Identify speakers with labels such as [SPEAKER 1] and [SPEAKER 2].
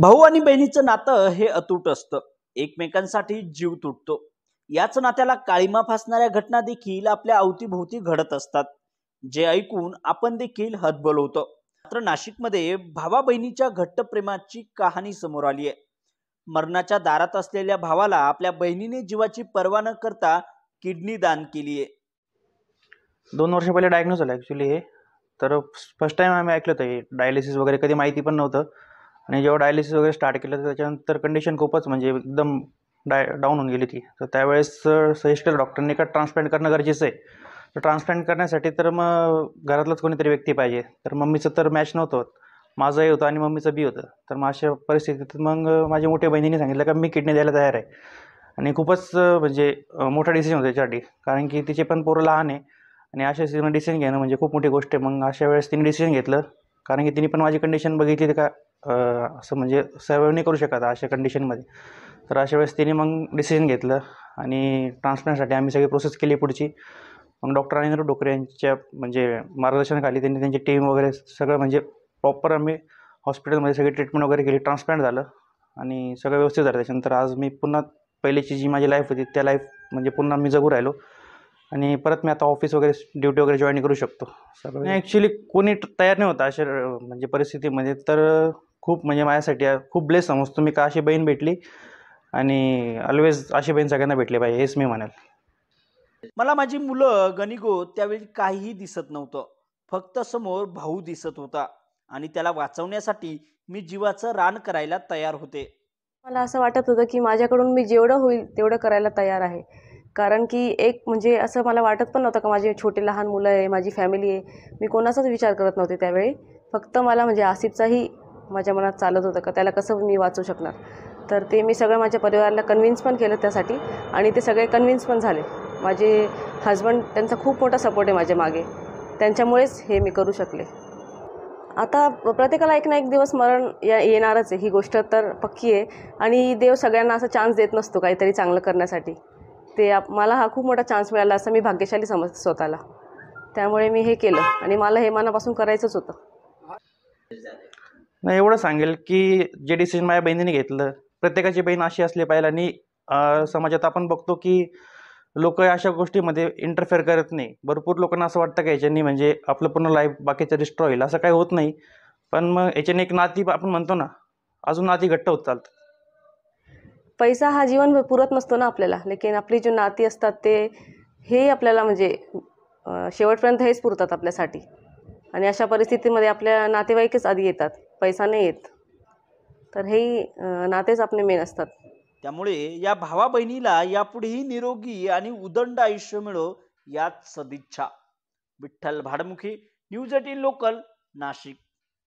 [SPEAKER 1] भाऊ आणि बहिणीचं नातं हे अतूट असतं. एकमेकांसाठी जीव तुटतो. याच नात्याला काळीमा फासणाऱ्या घटना देखील आपल्या अवतीभोवती घडत असतात. जे ऐकून आपण देखील हतबल होतो. मात्र नाशिकमध्ये भावा बहिणीच्या घट्ट प्रेमाची कहाणी समोर आली आहे. मरणाच्या दारात असलेल्या भावाला आपल्या बहिणीने जीवाची पर्वा न करता किडनी दान केली आहे.
[SPEAKER 2] दोन वर्ष पहिले डायग्नोज झालं ॲक्च्युली हे. तर फर्स्ट टाइम आम्ही ऐकलं होतं हे डायलिसिस वगैरे कधी माहिती पण नव्हतं. आणि जेव्हा डायलिसिस वगैरे स्टार्ट केलं तर त्याच्यानंतर कंडिशन खूपच म्हणजे एकदम डाय डाऊन होऊन गेली ती तर त्यावेळेस सजेस्ट केलं डॉक्टरने का ट्रान्सप्लांट करणं गरजेचं आहे. तर ट्रान्सप्लांट करण्यासाठी तर मग घरातलंच कोणीतरी व्यक्ती पाहिजे. तर मम्मीचं तर मॅच नव्हतं माझंही होतं आणि मम्मीचं बी होतं. तर मग अशा परिस्थितीत मग माझ्या मोठ्या बहिणीने सांगितलं का मी किडनी द्यायला तयार आहे. आणि खूपच म्हणजे मोठा डिसिजन होता त्याच्यासाठी कारण की तिचे पण पोरं लहान आहे. आणि अशा सीझन डिसिजन घेणं म्हणजे खूप मोठी गोष्ट आहे. मग अशा वेळेस तिने डिसिजन घेतलं. कारण की तिने पण माझी कंडिशन बघितली का? असं म्हणजे सर्वाईव्ह नाही करू शकत अशा कंडिशनमध्ये तर अशा वेळेस तिने मग डिसिजन घेतलं आणि ट्रान्सप्लांटसाठी आम्ही सगळी प्रोसेस केली पुढची. मग डॉक्टर अनिंद्र डोकरे यांच्या म्हणजे मार्गदर्शनाखाली त्यांनी त्यांची टीम वगैरे सगळं म्हणजे प्रॉपर आम्ही हॉस्पिटलमध्ये सगळी ट्रीटमेंट वगैरे केली. ट्रान्सप्लांट झालं आणि सगळं व्यवस्थित झालं. त्याच्यानंतर आज मी पुन्हा पहिलीची जी माझी लाईफ होती त्या लाईफ म्हणजे पुन्हा मी जगू राहिलो. आणि परत मी आता ऑफिस वगैरे ड्युटी वगैरे जॉईन करू शकतो. सगळं ॲक्च्युली कोणी तयार नाही होता अशा म्हणजे परिस्थितीमध्ये. तर खूप म्हणजे माझ्यासाठी खूप ब्लेस समजतो. मी का अशी बहीण भेटली? आणि ऑलवेज अशी बहीण सगळ्यांना भेटली पाहिजे हेच मी म्हणेल.
[SPEAKER 1] मला माझी मुलं गणिगो त्यावेळी काहीही दिसत नव्हतं. फक्त समोर भाऊ दिसत होता आणि त्याला वाचवण्यासाठी मी जीवाचं रान करायला तयार होते.
[SPEAKER 3] मला असं वाटत होतं की माझ्याकडून मी जेवढं होईल तेवढं करायला तयार आहे. कारण की एक म्हणजे असं मला वाटत पण नव्हतं का माझे छोटे लहान मुलं आहे माझी फॅमिली आहे. मी कोणाचाच विचार करत नव्हते त्यावेळी. फक्त मला म्हणजे आसिफचाही माझ्या मनात चालत होतं का त्याला कसं मी वाचू शकणार? तर ते मी सगळं माझ्या परिवाराला कन्व्हिन्स पण केलं त्यासाठी आणि ते सगळे कन्व्हिन्स पण झाले. माझे हजबंड त्यांचा खूप मोठा सपोर्ट आहे माझ्या मागे. त्यांच्यामुळेच हे मी करू शकले. आता प्रत्येकाला एक ना एक दिवस मरण या येणारच आहे. ही गोष्ट तर पक्की आहे. आणि देव सगळ्यांना असा चान्स देत नसतो काहीतरी चांगलं करण्यासाठी. ते आप मला हा खूप मोठा चान्स मिळाला असं मी भाग्यशाली समजते स्वतःला. त्यामुळे मी हे केलं आणि मला हे मनापासून करायचंच होतं.
[SPEAKER 2] नाही एवढं सांगेल की जे डिसिजन माझ्या बहिणीने घेतलं प्रत्येकाची बहीण अशी असली पाहिजे आणि समाजात आपण बघतो की लोक अशा गोष्टीमध्ये इंटरफेअर करत नाही. भरपूर लोकांना असं वाटतं की याच्यानी म्हणजे आपलं पूर्ण लाईफ बाकीचं डिस्ट्रॉय होईल असं काही होत नाही. पण मग याच्याने एक नाती आपण म्हणतो ना अजून नाती घट्ट होत चालतं
[SPEAKER 3] पैसा हा जीवन पुरत नसतो ना आपल्याला लेकिन आपली जी नाती असतात ते हे आपल्याला म्हणजे शेवटपर्यंत हेच पुरतात आपल्यासाठी. आणि अशा परिस्थितीमध्ये आपल्या नातेवाईकच आधी येतात. पैसा नाही येत तर हे नातेच आपले मेन असतात.
[SPEAKER 1] त्यामुळे या भावा बहिणीला यापुढेही निरोगी आणि उदंड आयुष्य मिळो यात सदिच्छा. Vitthal Bhadmukhi news eighteen local Nashik.